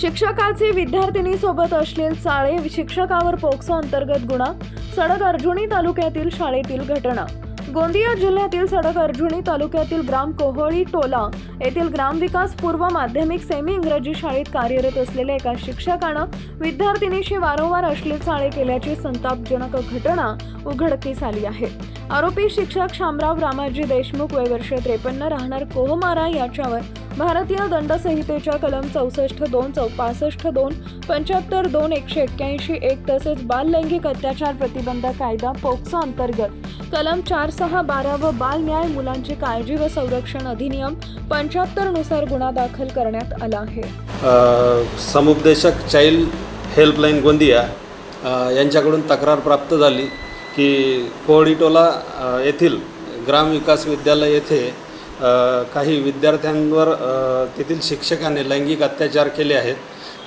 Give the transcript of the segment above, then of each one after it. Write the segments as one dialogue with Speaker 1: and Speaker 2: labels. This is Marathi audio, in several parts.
Speaker 1: शिक्षकाचे विद्यार्थिनीसोबत असलेल चाळे शिक्षकावर पोक्सो अंतर्गत गुन्हा सडक अर्जुनी तालुक्यातील शाळेतील घटना. गोंदिया जिल्ह्यातील सडक अर्जुनी तालुक्यातील ग्राम कोहळी टोला येथील ग्रामविकास पूर्व माध्यमिक सेमी इंग्रजी शाळेत कार्यरत असलेल्या एका शिक्षकानं विद्यार्थिनीशी वारंवार अश्लील चाळे केल्याची संतापजनक घटना उघडकीस आली आहे. आरोपी शिक्षक शामराव रामाजी देशमुख वय वर्ष त्रेपन्न राहणार कोहमारा याच्यावर भारतीय दंडसंहितेच्या कलम चौसष्ट दोन चौ पासष्ट दोन पंच्याहत्तर दोन एकशे एक्क्याऐंशी एक तसेच बाललैंगिक अत्याचार प्रतिबंध कायदा पोक्सो अंतर्गत. कलम चार सहा बारा व बाल न्याय मुलांची काळजी व संरक्षण अधिनियम पंच्याहत्तरनुसार गुन्हा दाखल करण्यात आला आहे.
Speaker 2: समुपदेशक चाइल्ड हेल्पलाईन गोंदिया यांच्याकडून तक्रार प्राप्त झाली. की कोळीटोला येथील ग्रामविकास विद्यालय येथे काही विद्यार्थ्यांवर तेथील शिक्षकाने लैंगिक अत्याचार केले आहेत.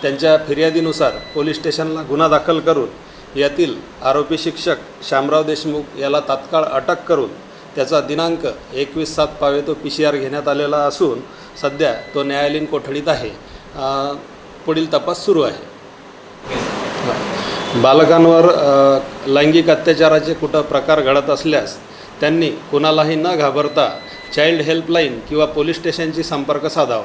Speaker 2: त्यांच्या फिर्यादीनुसार पोलीस स्टेशनला गुन्हा दाखल करून यातील आरोपी शिक्षक श्यामराव देशमुख याला तात्काळ अटक करून त्याचा दिनांक एकवीस सात पावे तो पी सी आर घेण्यात आलेला असून सध्या तो न्यायालयीन कोठडीत आहे. पुढील तपास सुरू आहे. बालकांवर लैंगिक अत्याचाराचे कुठं प्रकार घडत असल्यास त्यांनी कुणालाही न घाबरता चाइल्ड हेल्पलाईन किंवा पोलीस स्टेशनशी संपर्क साधावा.